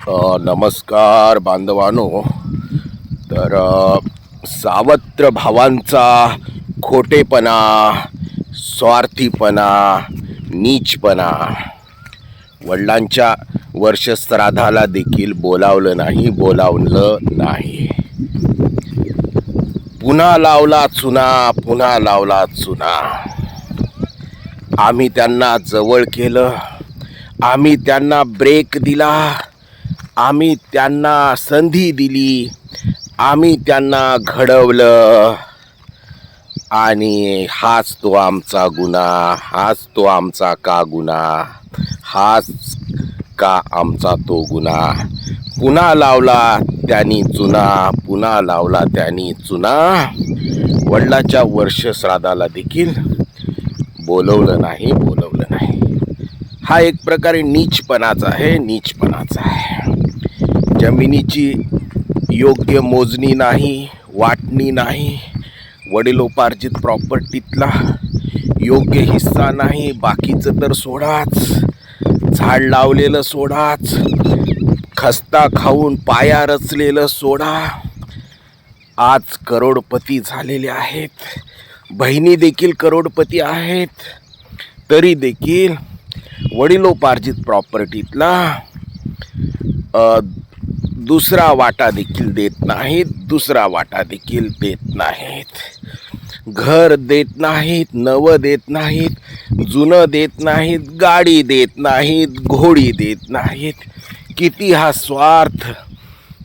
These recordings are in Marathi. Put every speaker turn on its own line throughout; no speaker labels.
नमस्कार बांधवानो. तर सावत्र भावांचा खोटेपणा स्वार्थीपणा नीचपणा वडिलांच्या वर्षश्राद्धाला देखील बोलावलं नाही बोलावलं नाही. पुन्हा लावला चुना पुन्हा लावला चुना. आम्ही त्यांना जवळ केलं आम्ही त्यांना ब्रेक दिला. आम्ही त्यांना संधी दिली. आम्ही त्यांना घडवलं. आणि हाच तो आमचा गुन्हा हाच तो आमचा का गुन्हा हाच का आमचा तो गुन्हा. पुन्हा लावला त्यांनी चुना पुन्हा लावला त्यांनी चुना. वडिलाच्या वर्षश्राद्धाला देखील बोलवलं नाही बोलवलं नाही. हा एक प्रकारे नीचपणाचा आहे नीचपणाचा आहे. जमिनीची योग्य मोजणी नाही वाटणी नाही वडिलोपार्जित प्रॉपर्टीतला योग्य हिस्सा नाही बाकीचं तर सोडाच झाड लावलेलं सोडाच खस्ता खाऊन पाया रचलेलं सोडा. आज करोडपती झालेले आहेत बहिणी देखील करोडपती आहेत तरी देखील वडिलोपार्जित प्रॉपर्टीतला दुसरा वाटा देखील देत नाहीत दुसरा वाटा देखील देत नाहीत. घर देत नाहीत नवं देत नाहीत जुनं देत नाहीत गाडी देत नाहीत घोडी देत नाहीत. किती हा स्वार्थ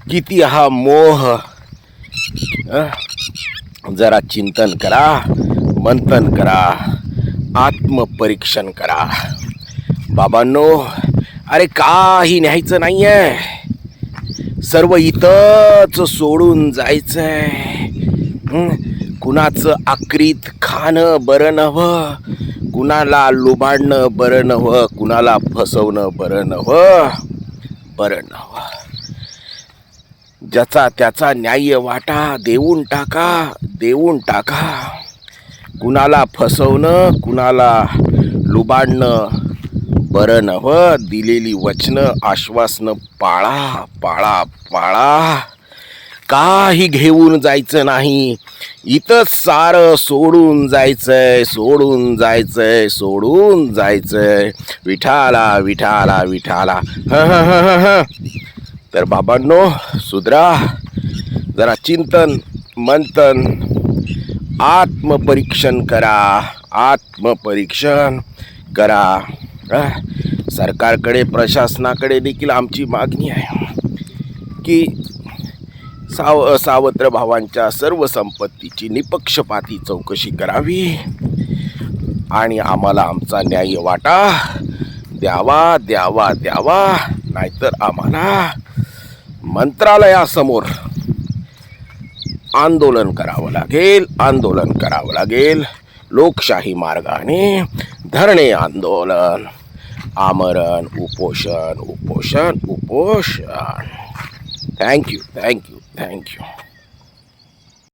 किती हा मोह. जरा चिंतन करा मंथन करा आत्मपरीक्षण करा. बाबांनो अरे काही न्यायचं नाही आहे सर्व इथंच सोडून जायचं आहे कुणाचं आक्रीत खाणं बरं नव्हं कुणाला लुबाडणं बरं नव्हं कुणाला फसवणं बरं नव्हं बरं नव्हं. ज्याचा त्याचा न्याय्य वाटा देऊन टाका देऊन टाका. कुणाला फसवणं कुणाला लुबाडणं बरं नव दिलेली वचनं आश्वासनं पाळा पाळा पाळा. काही घेऊन जायचं नाही. इथंच सारं सोडून जायचंय सोडून जायचंय सोडून जायचंय. विठाला विठाला विठाला. हं हं हं हं हं. तर बाबांनो सुधरा जरा चिंतन मंथन आत्मपरीक्षण करा आत्मपरीक्षण करा. सरकारकडे प्रशासनाकडे देखील आमची मागणी आहे की साव सावत्र भावांच्या सर्व संपत्तीची निपक्षपाती चौकशी करावी आणि आम्हाला आमचा न्याय वाटा. द्यावा द्यावा द्यावा नाहीतर आम्हाला मंत्रालयासमोर आंदोलन करावं लागेल आंदोलन करावं लागेल. लोकशाही मार्गाने धरणे आंदोलन. आमरण उपोषण उपोषण उपोषण थँक्यू थँक्यू थँक्यू